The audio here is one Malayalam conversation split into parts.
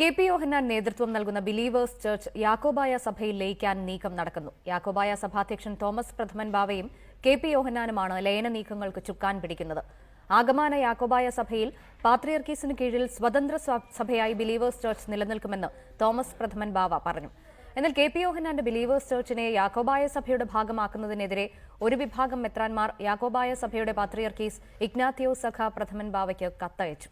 കെ പി യോഹന്നാൻ നേതൃത്വം നൽകുന്ന ബിലീവേഴ്സ് ചർച്ച് യാക്കോബായ സഭയിൽ ലയിക്കാൻ നീക്കം നടക്കുന്നു. യാക്കോബായ സഭാധ്യക്ഷൻ തോമസ് പ്രഥമൻ ബാവയും കെ പി യോഹന്നാനുമാണ് ലയന നീക്കങ്ങൾക്ക് ചുക്കാൻ പിടിക്കുന്നത്. ആഗമാന യാക്കോബായ സഭയിൽ പാത്രിയർക്കീസിന് കീഴിൽ സ്വതന്ത്ര സ്വ- സഭയായി ബിലീവേഴ്സ് ചർച്ച് നിലനിൽക്കുമെന്ന് തോമസ് പ്രഥമൻ ബാവ പറഞ്ഞു. എന്നാൽ കെ പി യോഹന്നാന്റെ ബിലീവേഴ്സ് ചർച്ചിനെ യാക്കോബായ സഭയുടെ ഭാഗമാക്കുന്നതിനെതിരെ ഒരു വിഭാഗം മെത്രാൻമാർ യാക്കോബായ സഭയുടെ പാത്രിയർക്കീസ് ഇഗ്നാത്തിയോ സഖ പ്രഥമൻ ബാവയ്ക്ക് കത്തയച്ചു.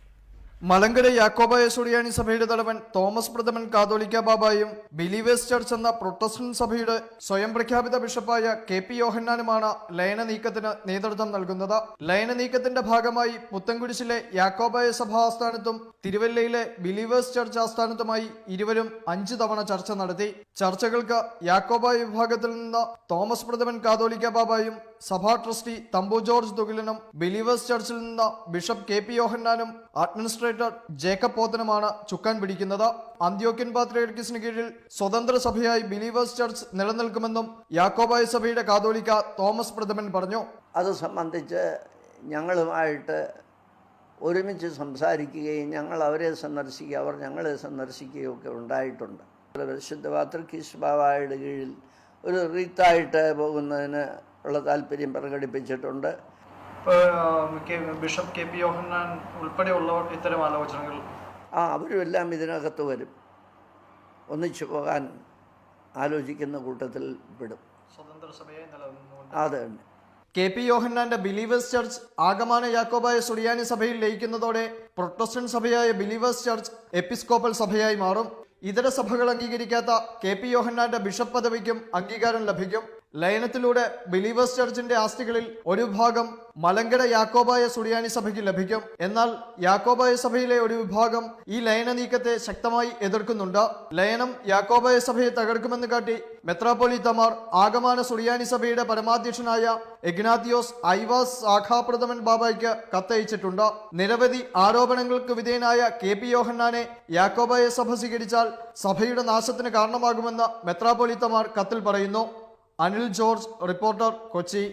മലങ്കര യാക്കോബായ സുറിയാനി സഭയുടെ തലവൻ തോമസ് പ്രഥമൻ കാതോലിക്ക ബാബായും ബിലീവേഴ്സ് ചർച്ച് എന്ന പ്രൊട്ടസ്റ്റന്റ് സഭയുടെ സ്വയം പ്രഖ്യാപിത ബിഷപ്പായ കെ പി യോഹന്നാനുമാണ് ലയന നീക്കത്തിന് നേതൃത്വം നൽകുന്നത്. ലയന നീക്കത്തിന്റെ ഭാഗമായി പുത്തൻകുരിശിലെ യാക്കോബായ സഭ ആസ്ഥാനത്തും തിരുവല്ലയിലെ ബിലീവേഴ്സ് ചർച്ച് ആസ്ഥാനത്തുമായി ഇരുവരും അഞ്ചു തവണ ചർച്ച നടത്തി. ചർച്ചകൾക്ക് യാക്കോബായ വിഭാഗത്തിൽ നിന്ന് തോമസ് പ്രഥമൻ കാതോലിക്ക ബാബായും സഭാ ട്രസ്റ്റി തമ്പു ജോർജ് തുകിലനും ബിലീവേഴ്സ് ചർച്ചിൽ നിന്ന് ബിഷപ്പ് കെ പി യോഹന്നാനും അഡ്മിനിസ്ട്രേറ്റർ ജേക്കബ് പോത്തനുമാണ് ചുക്കാൻ പിടിക്കുന്നത്. അന്ത്യോക്യൻ പാത്രിയർക്കിസിന് കീഴിൽ സ്വതന്ത്ര സഭയായി ബിലീവേഴ്സ് ചർച്ച് നിലനിൽക്കുമെന്നും യാക്കോബായ സഭയുടെ കാതോലിക്ക തോമസ് പ്രഥമൻ പറഞ്ഞു. അത് സംബന്ധിച്ച് ഞങ്ങളുമായിട്ട് ഒരുമിച്ച് സംസാരിക്കുകയും ഞങ്ങൾ അവരെ സന്ദർശിക്കുക അവർ ഞങ്ങളെ സന്ദർശിക്കുകയും ഒക്കെ ഉണ്ടായിട്ടുണ്ട്. വിശുദ്ധ പാത്രക്കീസ് ബാബായുടെ കീഴിൽ ഒരു റീത്തായിട്ട് പോകുന്നതിന് ഉള്ള താല്പര്യം പ്രകടിപ്പിച്ചിട്ടുണ്ട്. ബിഷപ്പ് കെ പി യോഹന്നാൻ ഉൾപ്പെടെയുള്ളവർ ഇത്തരം ആലോചനകൾ ആ അവരുമെല്ലാം ഇതിനകത്ത് വരും. ഒന്നിച്ചു പോകാൻ ആലോചിക്കുന്ന കൂട്ടത്തിൽ പെടും. സ്വതന്ത്ര സഭയെ അതെ തന്നെ. കെ പി യോഹന്നാന്റെ ബിലീവേഴ്സ് ചർച്ച് ആഗമാന യാക്കോബായ സുറിയാനി സഭയിൽ ലയിക്കുന്നതോടെ പ്രൊട്ടസ്റ്റന്റ് സഭയായ ബിലീവേഴ്സ് ചർച്ച് എപ്പിസ്കോപ്പൽ സഭയായി മാറും. ഇതര സഭകൾ അംഗീകരിക്കാത്ത കെ പി യോഹന്നാന്റെ ബിഷപ്പ് പദവിക്കും അംഗീകാരം ലഭിക്കും. ലയനത്തിലൂടെ ബിലീവേഴ്സ് ചർച്ചിന്റെ ആസ്തികളിൽ ഒരു ഭാഗം മലങ്കര യാക്കോബായ സുറിയാനി സഭയ്ക്ക് ലഭിക്കും. എന്നാൽ യാക്കോബായ സഭയിലെ ഒരു വിഭാഗം ഈ ലയന നീക്കത്തെ ശക്തമായി എതിർക്കുന്നുണ്ട്. ലയനം യാക്കോബായ സഭയെ തകർക്കുമെന്ന് കാട്ടി മെത്രാപ്പൊലിത്തമാർ ആഗമാന സുറിയാനി സഭയുടെ പരമാധ്യക്ഷനായ എഗ്നാത്തിയോസ് ഐവാസ് ശാഖാപ്രഥമൻ ബാബയ്ക്ക് കത്തയച്ചിട്ടുണ്ട്. നിരവധി ആരോപണങ്ങൾക്ക് വിധേയനായ കെ പി യോഹന്നാനെ യാക്കോബായ സഭ സ്വീകരിച്ചാൽ സഭയുടെ നാശത്തിന് കാരണമാകുമെന്ന് മെത്രാപ്പൊലിത്തമാർ കത്തിൽ പറയുന്നു. Anil George reporter Kochi